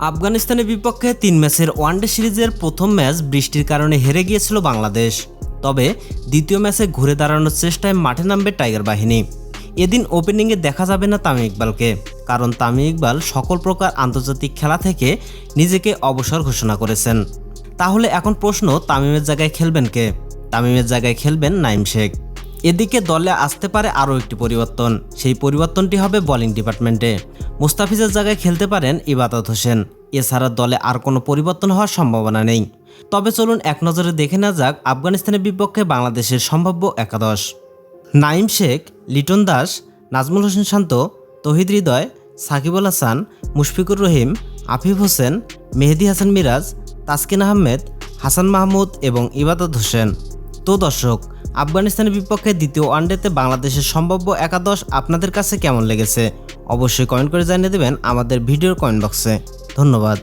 আফগানিস্তানের বিপক্ষে তিন ম্যাচের ওয়ানডে সিরিজের প্রথম ম্যাচ বৃষ্টির কারণে হেরে গিয়েছিল বাংলাদেশ। তবে দ্বিতীয় ম্যাচে ঘুরে দাঁড়ানোর চেষ্টায় মাঠে নামবে টাইগার বাহিনী। এদিন ওপেনিংয়ে দেখা যাবে না তামিম ইকবালকে, কারণ তামিম ইকবাল সকল প্রকার আন্তর্জাতিক খেলা থেকে নিজেকে অবসর ঘোষণা করেছেন। তাহলে এখন প্রশ্ন, তামিমের জায়গায় খেলবেন কে? তামিমের জায়গায় খেলবেন নাইম শেখ। এদিকে দলে আসতে পারে আরও একটি পরিবর্তন। সেই পরিবর্তনটি হবে বোলিং ডিপার্টমেন্টে মুস্তাফিজের জায়গায় খেলতে পারেন ইবাদত হোসেন। এছাড়া দলে আর কোনো পরিবর্তন হওয়ার সম্ভাবনা নেই। তবে চলুন এক নজরে দেখে না যাক আফগানিস্তানের বিপক্ষে বাংলাদেশের সম্ভাব্য একাদশ। নাইম শেখ, লিটন দাস, নাজমুল হোসেন শান্ত, তহিদ হৃদয় সাকিবুল হাসান, মুশফিকুর রহিম, আফিফ হোসেন, মেহেদি হাসান মিরাজ, তাসকিন আহমেদ, হাসান মাহমুদ এবং ইবাদত হোসেন। তো দর্শক আফগানিস্তানের বিপক্ষে দ্বিতীয় ওয়ানডেতে বাংলাদেশের সম্ভাব্য একাদশ আপনাদের কাছে কেমন লেগেছে? অবশ্যই কমেন্ট করে জানিয়ে দেবেন আমাদের ভিডিওর কমেন্ট বক্সে। ধন্যবাদ।